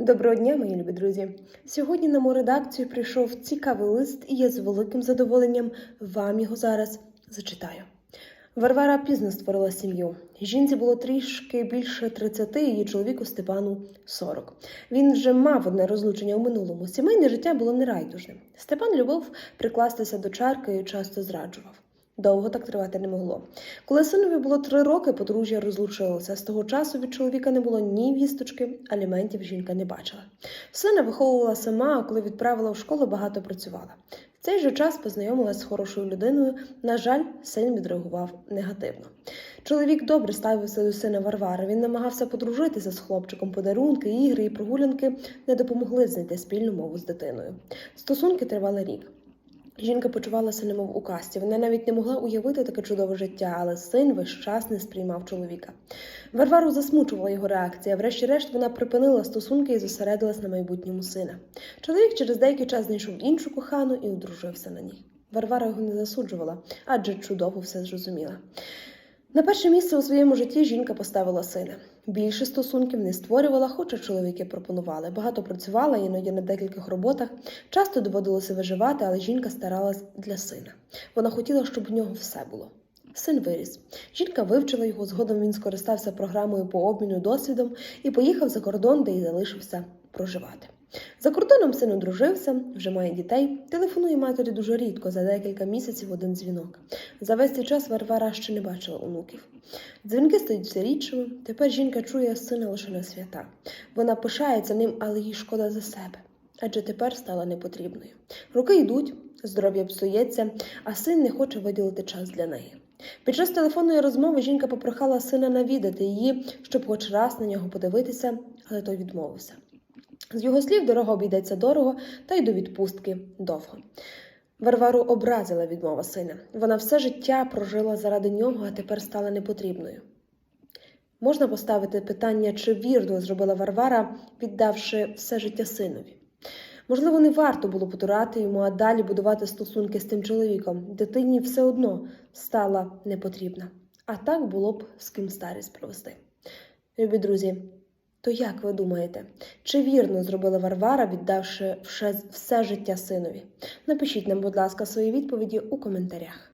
Доброго дня, мої любі друзі. Сьогодні на мою редакцію прийшов цікавий лист, і я з великим задоволенням вам його зараз зачитаю. Варвара пізно створила сім'ю. Жінці було трішки більше 30, її чоловіку Степану 40. Він вже мав одне розлучення у минулому. Сімейне життя було нерайдужним. Степан любив прикластися до чарки і часто зраджував. Довго так тривати не могло. Коли синові було три роки, подружжя розлучилося. З того часу від чоловіка не було ні вісточки, аліментів жінка не бачила. Сина виховувала сама, а коли відправила в школу, багато працювала. В цей же час познайомилася з хорошою людиною. На жаль, син відреагував негативно. Чоловік добре ставився до сина Варвари. Він намагався подружитися з хлопчиком. Подарунки, ігри і прогулянки не допомогли знайти спільну мову з дитиною. Стосунки тривали рік. Жінка почувалася немов у касті. Вона навіть не могла уявити таке чудове життя, але син весь час не сприймав чоловіка. Варвару засмучувала його реакція. Врешті-решт вона припинила стосунки і зосередилась на майбутньому сина. Чоловік через деякий час знайшов іншу кохану і одружився на ній. Варвара його не засуджувала, адже чудово все зрозуміла. На перше місце у своєму житті жінка поставила сина. Більше стосунків не створювала, хоча чоловіки пропонували. Багато працювала, іноді на декількох роботах. Часто доводилося виживати, але жінка старалась для сина. Вона хотіла, щоб у нього все було. Син виріс. Жінка вивчила його, згодом він скористався програмою по обміну досвідом і поїхав за кордон, де й залишився проживати. За кордоном син одружився, вже має дітей, телефонує матері дуже рідко, за декілька місяців один дзвінок. За весь цей час Варвара ще не бачила онуків. Дзвінки стають все рідшими. Тепер жінка чує сина лише на свята. Вона пишається ним, але їй шкода за себе, адже тепер стала непотрібною. Роки йдуть, здоров'я псується, а син не хоче виділити час для неї. Під час телефонної розмови жінка попрохала сина навідати її, щоб хоч раз на нього подивитися, але той відмовився. З його слів, дорога обійдеться дорого, та й до відпустки довго. Варвару образила відмова сина. Вона все життя прожила заради нього, а тепер стала непотрібною. Можна поставити питання, чи вірно зробила Варвара, віддавши все життя синові. Можливо, не варто було потурати йому, а далі будувати стосунки з тим чоловіком. Дитині все одно стала непотрібна. А так було б з ким старість провести. Любі друзі, то як ви думаєте, чи вірно зробила Варвара, віддавши все, життя синові? Напишіть нам, будь ласка, свої відповіді у коментарях.